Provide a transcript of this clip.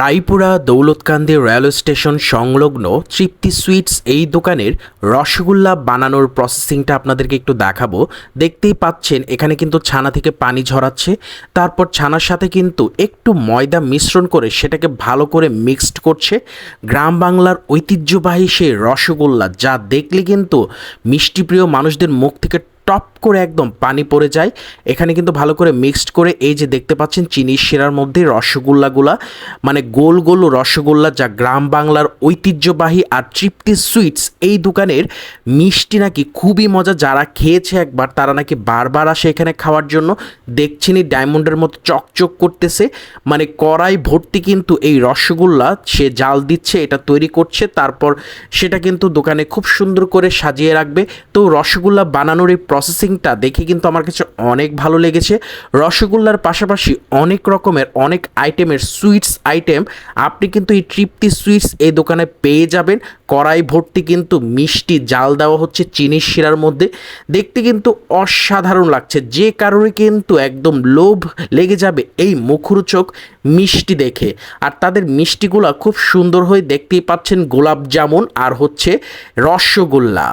Raipura Daulatkandi railway station সংলগ্ন তৃপ্তি sweets এই দোকানের রসগোল্লা বানানোর প্রসেসিংটা আপনাদেরকে একটু দেখাবো। দেখতেই পাচ্ছেন, এখানে কিন্তু ছানা থেকে পানি ঝরাচ্ছে। তারপর ছানার সাথে কিন্তু একটু ময়দা মিশ্রণ করে সেটাকে ভালো করে মিক্সড করছে। গ্রাম বাংলার ঐতিহ্যবাহী সেই রসগোল্লা, যা দেখলে কিন্তু মিষ্টিপ্রিয় মানুষদের মুখ থেকে টপ করে একদম পানি পড়ে যায়। এখানে কিন্তু ভালো করে মিক্সড করে এই যে দেখতে পাচ্ছেন চিনির শিরার মধ্যে রসগোল্লাগুলা মানে গোল গোল রসগোল্লা যা গ্রাম বাংলার ঐতিহ্যবাহী আর তৃপ্তি সুইটস, এই দোকানের মিষ্টি নাকি খুবই মজা। যারা খেয়েছে একবার, তারা নাকি বারবার আসে এখানে খাওয়ার জন্য। দেখছেনই ডায়মন্ডের মতো চকচক করতেছে। মানে কড়াই ভর্তি কিন্তু এই রসগোল্লা, সে জাল দিচ্ছে, এটা তৈরি করছে, তারপর সেটা কিন্তু দোকানে খুব সুন্দর করে সাজিয়ে রাখবে। তো রসগোল্লা বানানোর এই প্রসেসিংটা দেখে কিন্তু আমার কাছে অনেক ভালো লেগেছে। রসগোল্লার পাশাপাশি অনেক রকমের, অনেক আইটেমের সুইটস আইটেম আপনি কিন্তু এই তৃপ্তি সুইটস এই দোকানে পেয়ে যাবেন। কড়াই ভর্তি কিন্তু মিষ্টি জাল দেওয়া হচ্ছে চিনির শিরার মধ্যে। দেখতে কিন্তু অসাধারণ লাগছে, যে কারণে কিন্তু একদম লোভ লেগে যাবে এই মুখরোচক মিষ্টি দেখে। আর তাদের মিষ্টিগুলো খুব সুন্দর হয়ে দেখতেই পাচ্ছেন গোলাপ জামুন আর হচ্ছে রসগোল্লা।